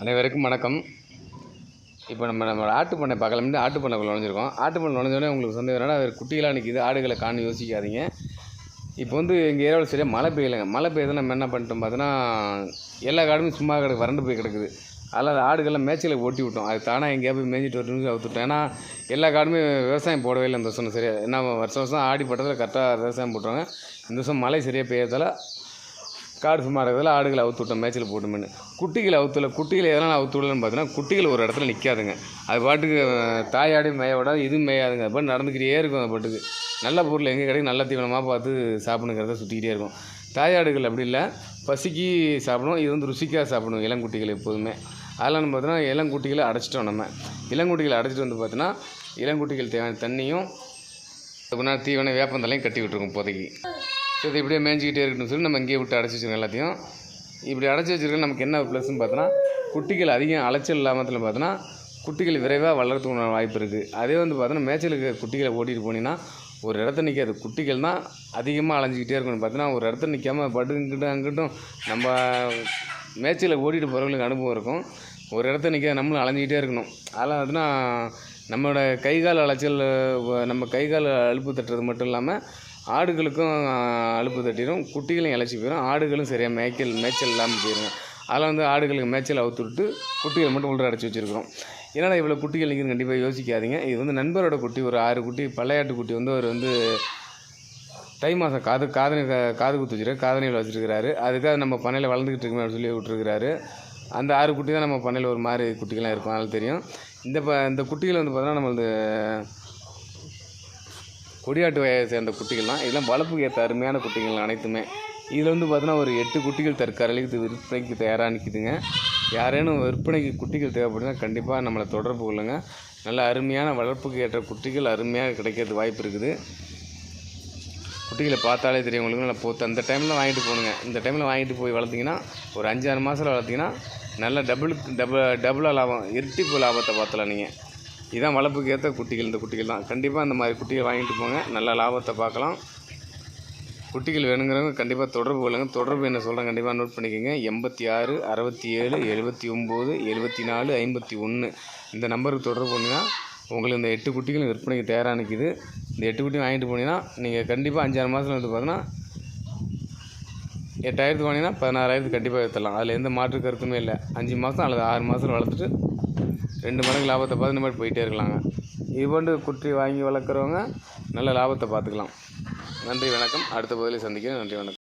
அனைவருக்கும் வணக்கம். இப்போ நம்ம நம்ம ஆட்டு பண்ணை பார்க்கலாம்னு ஆட்டு பண்ணைக்குள்ள நுழைஞ்சிருக்கோம் ஆட்டு பண்ணை நுழைஞ்சோடனே உங்களுக்கு சந்தேகம் என்னன்னா அது குட்டிகளாக நிற்கிது ஆடுகளை காணு யோசிக்காதீங்க. இப்போ வந்து எங்கள் ஏரியாவில் சரியாக மழை பெய்யலைங்க. மழை பெய்யுது நம்ம என்ன பண்ணிட்டோம் பார்த்தோன்னா எல்லா காடுமே சும்மா கிடக்கு வறண்டு போய் கிடக்குது. அதில் ஆடுகள்லாம் மேய்ச்சலுக்கு ஓட்டி விட்டோம். அது தானாக எங்கேயா போய் மேய்ஞ்சிட்டு வரணும்னு அவுத்துட்டோம். ஏன்னா எல்லா காடுமே விவசாயம் போடவே இல்லை. இந்த வருஷம் சரியாக ஏன்னா வருஷம் வருஷம் ஆடி பட்டத்தில் கரெக்டாக விவசாயம் போட்டுருவாங்க. இந்த வருஷம் மழை சரியாக பெய்யறதால காடு சும்மா இருக்கிறதுல ஆடுகளை அவுத்து விட்டோம் மேய்ச்சல் போட்டோம்னு குட்டிகளை அவுத்துல குட்டிகளை எதனால் அவுத்து விடலன்னு பார்த்தீங்கன்னா குட்டிகள் ஒரு இடத்துல நிற்காதுங்க அது பாட்டுக்கு தாயாடையும் தாயாடி மேய விடாது இதுவும் மேயாதுங்க. அது பாட்டு நடந்துக்கிட்டே இருக்கும் அது பாட்டுக்கு. நல்ல பொருள் எங்கே கிடைக்கும் நல்ல தீவனமாக பார்த்து சாப்பிடுங்கிறத சுற்றிக்கிட்டே இருக்கும். தாயாடுகள் அப்படி இல்லை. பசிக்கு சாப்பிடும் இது வந்து ருசிக்காக சாப்பிடும் இளங்குட்டிகள் எப்போதுமே. அதெல்லாம் பார்த்தீங்கன்னா இளங்குட்டிகளை அடைச்சிட்டோம் நம்ம. இளங்குட்டிகளை அடைச்சிட்டு வந்து பார்த்தீங்கன்னா இளங்குட்டிகள் தேவையான தண்ணியும் அதுக்குன்னா தீவனம் வேப்பந்தலையும் கட்டி விட்டுருக்கோம் இப்போதைக்கு. ஸோ இது இப்படியே மேய்ஞ்சிக்கிட்டே இருக்கணும்னு சொல்லி நம்ம இங்கேயே விட்டு அடைச்சி வச்சுருக்கோம் எல்லாத்தையும். இப்படி அடைச்சி வச்சிருக்க நமக்கு என்ன ப்ளஸ்ன்னு பார்த்தோன்னா குட்டிகள் அதிகம் அலைச்சல் இல்லாமத்தில் பார்த்தோன்னா குட்டிகள் விரைவாக வளர்றதுக்கு வாய்ப்பு இருக்குது அதே வந்து பார்த்தோன்னா மேய்ச்சலுக்கு குட்டிகளை ஓட்டிகிட்டு போனீங்கன்னா ஒரு இடத்த நிற்காது குட்டிகள் தான் அதிகமாக அலைஞ்சிக்கிட்டே இருக்கணும் பார்த்தோன்னா ஒரு இடத்த நிற்காம பட்டு இங்கிட்டும் அங்கிட்டும் நம்ம மேய்ச்சலை ஓட்டிகிட்டு போகிறவங்களுக்கு அனுபவம் இருக்கும். ஒரு இடத்த நிற்க நம்மளும் அலைஞ்சிக்கிட்டே இருக்கணும். அதெல்லாம் அதுனா நம்மளோட கை கால் அலைச்சல் நம்ம கை கால் அலுப்பு தட்டுறது மட்டும் இல்லாமல் ஆடுகளுக்கும் அழுப்பு அலுப்பு தட்டிடும். குட்டிகளையும் இழைச்சி போயிடும். ஆடுகளும் சரியாக மேய்க்கல் மேய்ச்சல் இல்லாமல் போயிடுங்க அதில் வந்து ஆடுகளுக்கு மேய்ச்சல் அவுத்து விட்டு குட்டிகள் மட்டும் உள்ள அடைச்சி வச்சுருக்கிறோம். என்னடா இவ்வளோ குட்டிகள் நிற்குதுன்னு கண்டிப்பாக யோசிக்காதீங்க. இது வந்து நண்பரோட குட்டி ஒரு ஆறு குட்டி பழையாட்டு குட்டி வந்து அவர் வந்து தை மாதம் காது காதணி காது குத்து வச்சுருக்காரு காதணியில் வச்சுருக்கிறாரு. அதுக்காக நம்ம பண்ணையில் வளர்ந்துக்கிட்டு இருக்குமே அப்படின்னு சொல்லி விட்டுருக்கிறாரு. அந்த ஆறு குட்டி தான் நம்ம பண்ணையில் ஒரு மாதிரி குட்டிகள்லாம் இருக்கும். அதனால தெரியும். இந்த ப இந்த குட்டிகள் வந்து பார்த்தோன்னா நம்மளது கொடியாட்டு வகையை சேர்ந்த குட்டிகள்லாம். இதெல்லாம் வளர்ப்புக்கு ஏற்ற அருமையான குட்டிகள் அனைத்துமே. இதில் வந்து பார்த்தோன்னா ஒரு எட்டு குட்டிகள் தற்காலிக்கு விற்பனைக்கு தயாராக நிற்கிதுங்க யாரேனும் விற்பனைக்கு குட்டிகள் தேவைப்படுதுன்னா கண்டிப்பாக நம்மளை தொடர்பு கொள்ளுங்க. நல்ல அருமையான வளர்ப்புக்கு ஏற்ற குட்டிகள் அருமையாக கிடைக்கிறது வாய்ப்பு இருக்குது. குட்டிகளை பார்த்தாலே தெரியும் உங்களுக்கு. நல்லா போத்து அந்த டைமில் வாங்கிட்டு போகணுங்க. இந்த டைமில் வாங்கிட்டு போய் வளர்த்திங்கன்னா ஒரு அஞ்சாறு மாதத்தில் வளர்த்திங்கன்னா நல்ல டபுளுக்கு டபுள் டபுளாக லாபம். இரட்டிப்பு லாபத்தை பார்த்தலாம் நீங்கள் இதான் வளர்ப்புக்கு ஏற்ற குட்டிகள். இந்த குட்டிகள் தான். கண்டிப்பாக அந்த மாதிரி குட்டிகள் வாங்கிட்டு போங்க. நல்ல லாபத்தை பார்க்கலாம். குட்டிகள் வேணுங்கிறவங்க கண்டிப்பாக தொடர்பு கொள்ளுங்கள் தொடர்பு என்ன சொல்கிறேன் கண்டிப்பாக நோட் பண்ணிக்கோங்க. எண்பத்தி ஆறு அறுபத்தி ஏழு எழுபத்தி ஒம்பது எழுபத்தி நாலு ஐம்பத்தி ஒன்று இந்த நம்பருக்கு தொடர்பு பண்ணினா உங்களுக்கு இந்த எட்டு குட்டிகளும் விற்பனைக்கு தயாராக நிற்கிது. இந்த எட்டு குட்டியும் வாங்கிட்டு போனீங்கன்னா நீங்கள் கண்டிப்பாக அஞ்சாறு மாதத்தில் வந்து பார்த்தீங்கன்னா எட்டாயிரத்துக்கு வாங்கினா பதினாறாயிரத்துக்கு கண்டிப்பாக விற்றலாம் அதில் எந்த மாற்று கருத்துமே இல்லை. அஞ்சு மாதம் அல்லது ஆறு மாதம் வளர்த்துட்டு ரெண்டு மடங்கு லாபத்தை பார்த்து இந்த மாதிரி போயிட்டே இருக்கலாங்க. இது போன்று குட்டி வாங்கி வளர்க்குறவங்க நல்ல லாபத்தை பார்த்துக்கலாம். நன்றி வணக்கம். அடுத்த பகுதியில் சந்திக்கிறேன். நன்றி வணக்கம்.